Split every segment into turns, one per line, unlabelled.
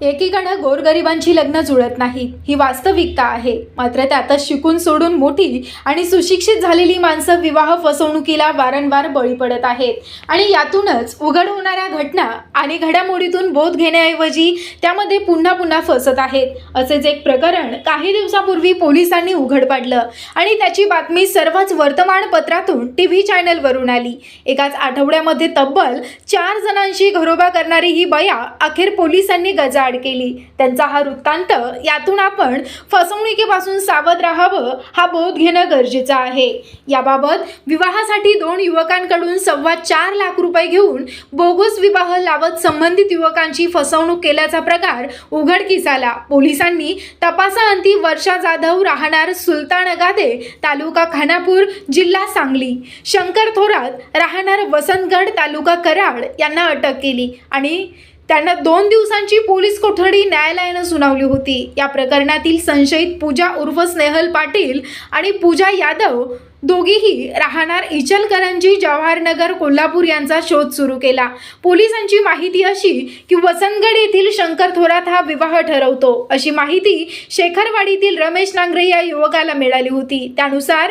एकीकडे गोरगरिबांची लग्न जुळत नाहीत ही वास्तविकता आहे. मात्र त्यातच शिकून सोडून मोठी आणि सुशिक्षित झालेली माणसं विवाह फसवणुकीला वारंवार बळी पडत आहेत. आणि यातूनच उघड होणाऱ्या घटना आणि घडामोडीतून बोध घेण्याऐवजी त्यामध्ये पुन्हा पुन्हा फसत आहेत. असेच एक प्रकरण काही दिवसापूर्वी पोलिसांनी उघड पाडलं आणि त्याची बातमी सर्वच वर्तमानपत्रातून टी व्ही चॅनलवरून आली. एकाच आठवड्यामध्ये तब्बल चार जणांशी घरोबा करणारी ही बया अखेर पोलिसांनी गजाआड केली. त्यांचा हा वृत्तांत यातून आपण फसवणुकीपासून सावध राहावं हा बोध घेणं गरजेचं आहे. याबाबत विवाहासाठी दोन युवकांकडून सव्वा चार लाख रुपये घेऊन बोगस विवाह लावत संबंधित युवकांची फसवणूक केल्याचा प्रकार उघडकीस आला पोलिसांनी तपासाअंती वर्षा जाधव राहणार सुलतान गादे तालुका खानापूर जिल्हा सांगली. शंकर थोरात राहणार वसंतगड तालुका कराड यांना अटक केली आणि त्यांना दोन दिवसांची पोलीस कोठडी न्यायालयानं सुनावली होती. या प्रकरणातील संशयित पूजा उर्फ स्नेहल पाटील आणि पूजा यादव दोघीही राहणार इचलकरंजी जवाहरनगर कोल्हापूर यांचा शोध सुरू केला. पोलिसांची माहिती अशी की वसंतगड येथील शंकर थोरात हा विवाह ठरवतो. अशी माहिती शेखरवाडीतील रमेश नांगरे या युवकाला मिळाली होती. त्यानुसार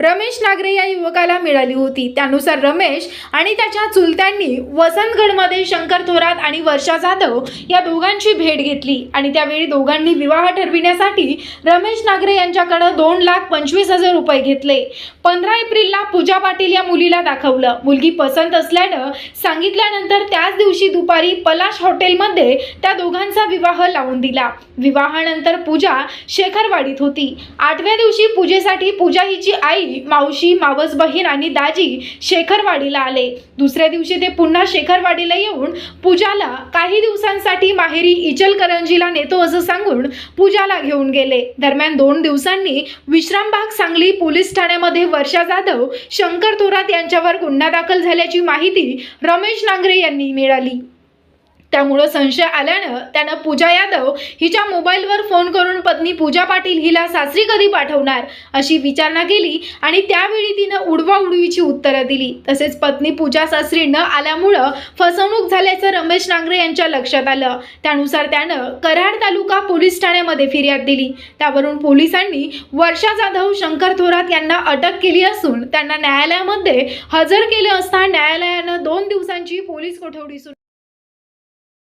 रमेश नागरे या युवकाला मिळाली होती. त्यानुसार रमेश आणि त्याच्या चुलत्यांनी वसंतगडमध्ये शंकर थोरात आणि वर्षा जाधव या दोघांची भेट घेतली. आणि त्यावेळी दोघांनी विवाह ठरविण्यासाठी रमेश नागरे यांच्याकडे दोन लाख पंचवीस हजार रुपये घेतले. पंधरा एप्रिलला पूजा पाटील या मुलीला दाखवलं. मुलगी पसंत असल्यानं सांगितल्यानंतर त्याच दिवशी दुपारी पलाश हॉटेलमध्ये त्या दोघांचा विवाह लावून दिला. विवाहानंतर पूजा शेखरवाडीत होती. आठव्या दिवशी पूजेसाठी पूजा हिची आई मावशी मावस बहीण आणि दाजी शेखरवाडीला आले. दुसऱ्या दिवशी ते पुन्हा शेखरवाडीला येऊन पूजाला काही दिवसांसाठी माहेरी इचलकरंजीला नेतो असं सांगून पूजाला घेऊन गेले. दरम्यान दोन दिवसांनी विश्रामबाग सांगली पोलीस ठाण्यामध्ये वर्षा जाधव शंकर थोरात यांच्यावर गुन्हा दाखल झाल्याची माहिती रमेश नांगरे यांनी मिळाली. त्यामुळं संशय आल्यानं त्यानं पूजा यादव हिच्या मोबाईलवर फोन करून पत्नी पूजा पाटील हिला सासरी कधी पाठवणार अशी विचारणा केली आणि त्यावेळी तिनं उडवा उडवीची उत्तरं दिली. तसेच पत्नी पूजा सासरी न आल्यामुळं फसवणूक झाल्याचं रमेश नांगरे यांच्या लक्षात आलं. त्यानुसार त्यानं कराड तालुका पोलीस ठाण्यामध्ये फिर्याद दिली. त्यावरून पोलिसांनी वर्षा जाधव शंकर थोरात यांना अटक केली असून त्यांना न्यायालयामध्ये हजर केले असता न्यायालयानं दोन दिवसांची पोलीस कोठडी सुरू